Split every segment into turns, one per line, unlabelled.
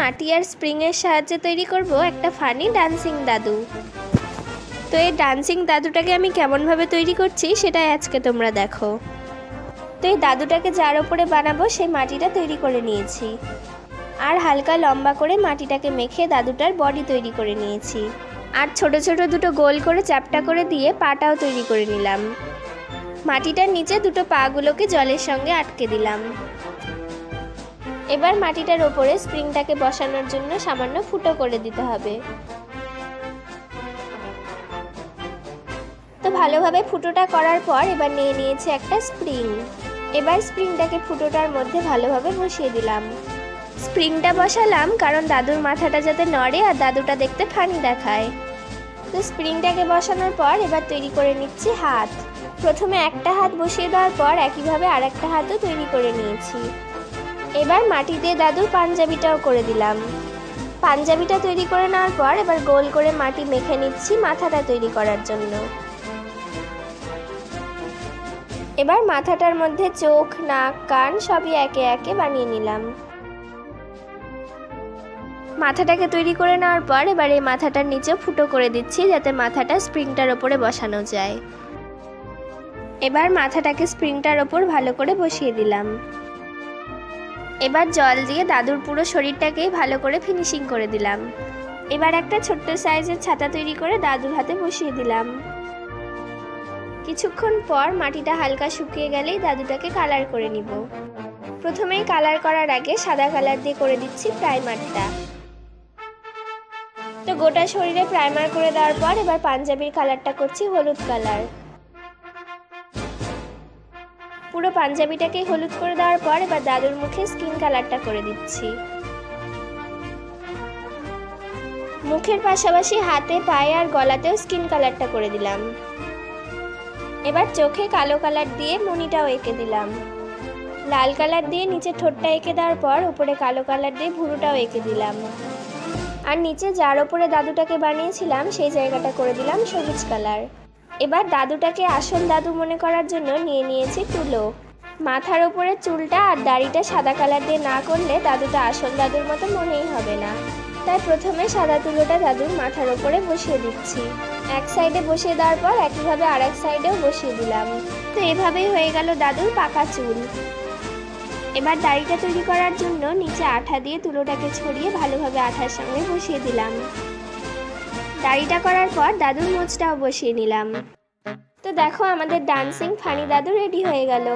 মাটি আর স্প্রিংয়ের সাহায্যে তৈরি করব একটা ফানি ডান্সিং দাদু। তো এই ডান্সিং দাদুটাকে আমি কেমনভাবে তৈরি করছি সেটাই আজকে তোমরা দেখো। তো এই দাদুটাকে যার ওপরে বানাবো, সেই মাটিটা তৈরি করে নিয়েছি। আর হালকা লম্বা করে মাটিটাকে মেখে দাদুটার বডি তৈরি করে নিয়েছি। আর ছোট ছোট দুটো গোল করে চ্যাপটা করে দিয়ে পাটাও তৈরি করে নিলাম। মাটিটার নিচে দুটো পাগুলোকে জলের সঙ্গে আটকে দিলাম। এবার মাটিটার ওপরে স্প্রিংটাকে বসানোর জন্য সামান্য ফুটো করে দিতে হবে। তো ভালোভাবে ফুটোটা করার পর এবার নিয়ে নিয়েছে একটা স্প্রিং। এবার স্প্রিংটাকে ফুটোটার মধ্যে ভালোভাবে বসিয়ে দিলাম। স্প্রিংটা বসালাম কারণ দাদুর মাথাটা যাতে নড়ে আর দাদুটা দেখতে ফানি দেখায়। তো স্প্রিংটাকে বসানোর পর এবার তৈরি করে নিচ্ছি হাত। প্রথমে একটা হাত বসিয়ে দেওয়ার পর একইভাবে আর একটা হাতও তৈরি করে নিয়েছি। এবার মাটি দিয়ে দাদুর পাঞ্জাবিটাও করে দিলাম। পাঞ্জাবিটা তৈরি করে নেওয়ার পর এবার গোল করে মাটি মেখে নিচ্ছি মাথাটা তৈরি করার জন্য। এবার মাথাটার মধ্যে চোখ, নাক, কান সবই একে একে বানিয়ে নিলাম। মাথাটাকে তৈরি করে নেওয়ার পর এবার এই মাথাটার নিচেও ফুটো করে দিচ্ছি যাতে মাথাটা স্প্রিংটার ওপরে বসানো যায়। এবার মাথাটাকে স্প্রিংটার ওপর ভালো করে বসিয়ে দিলাম। এবার জল দিয়ে দাদুর পুরো শরীরটাকেই ভালো করে ফিনিশিং করে দিলাম। এবার একটা ছোট্ট সাইজের ছাতা তৈরি করে দাদুর হাতে বসিয়ে দিলাম। কিছুক্ষণ পর মাটিটা হালকা শুকিয়ে গেলেই দাদুটাকে কালার করে নিব। প্রথমেই কালার করার আগে সাদা কালার দিয়ে করে দিচ্ছি প্রাইমারটা তো গোটা শরীরে প্রাইমার করে দেওয়ার পর এবার পাঞ্জাবির কালারটা করছি হলুদ কালার পুরো পাঞ্জাবিটাকে হলুদ করে দেওয়ার পর এবার দাদুর মুখে স্কিন কালারটা করে দিচ্ছি। মুখের পাশাপাশি হাতে, পায়ে আর গলাতেও স্কিন কালারটা করে দিলাম। এবার চোখে কালো কালার দিয়ে মনিটাও এঁকে দিলাম। লাল কালার দিয়ে নিচে ঠোঁটটা এঁকে দেওয়ার পর উপরে কালো কালার দিয়ে ভুরুটাও এঁকে দিলাম। আর নিচে যার ওপরে দাদুটাকে বানিয়েছিলাম, সেই জায়গাটা করে দিলাম সবুজ কালার। এবার দাদুটাকে আসল দাদু মনে করার জন্য নিয়ে নিয়েছি তুলো মাথার ওপরে চুলটা আর দাড়িটা সাদা কালার দিয়ে না করলে দাদুটা আসল দাদুর মতো মনেই হবে না। তাই প্রথমে সাদা তুলোটা দাদুর মাথার ওপরে বসিয়ে দিচ্ছি। এক সাইডে বসিয়ে দেওয়ার পর একইভাবে আর এক সাইডেও বসিয়ে দিলাম। তো এভাবেই হয়ে গেল দাদুর পাকা চুল। এবার দাড়িটা তৈরি করার জন্য নিচে আঠা দিয়ে তুলোটাকে ছড়িয়ে ভালোভাবে আঠার সঙ্গে বসিয়ে দিলাম। দাড়িটা করার পর দাদুর মোচটাও বসিয়ে নিলাম। তো দেখো আমাদের ডান্সিং ফানি দাদু রেডি হয়ে গেল।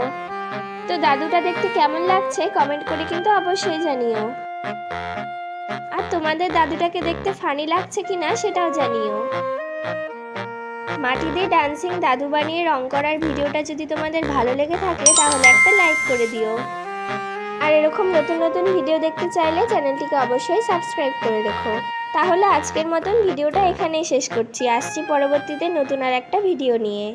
তো দাদুটা দেখতে কেমন লাগছে কমেন্ট করে কিন্তু অবশ্যই জানিও। আর তোমাদের দাদুটাকে দেখতে ফানি লাগছে কিনা সেটাও জানিও। মাটি দিয়ে ডান্সিং দাদু বানিয়ে রং করার ভিডিওটা যদি তোমাদের ভালো লেগে থাকে তাহলে একটা লাইক করে দিও। আর এরকম নতুন নতুন ভিডিও দেখতে চাইলে চ্যানেলটিকে অবশ্যই সাবস্ক্রাইব করে রেখো। তাহলে আজকের মতন ভিডিওটা এখানেই শেষ করছি। আসছি পরবর্তীতে নতুন আর একটা ভিডিও নিয়ে।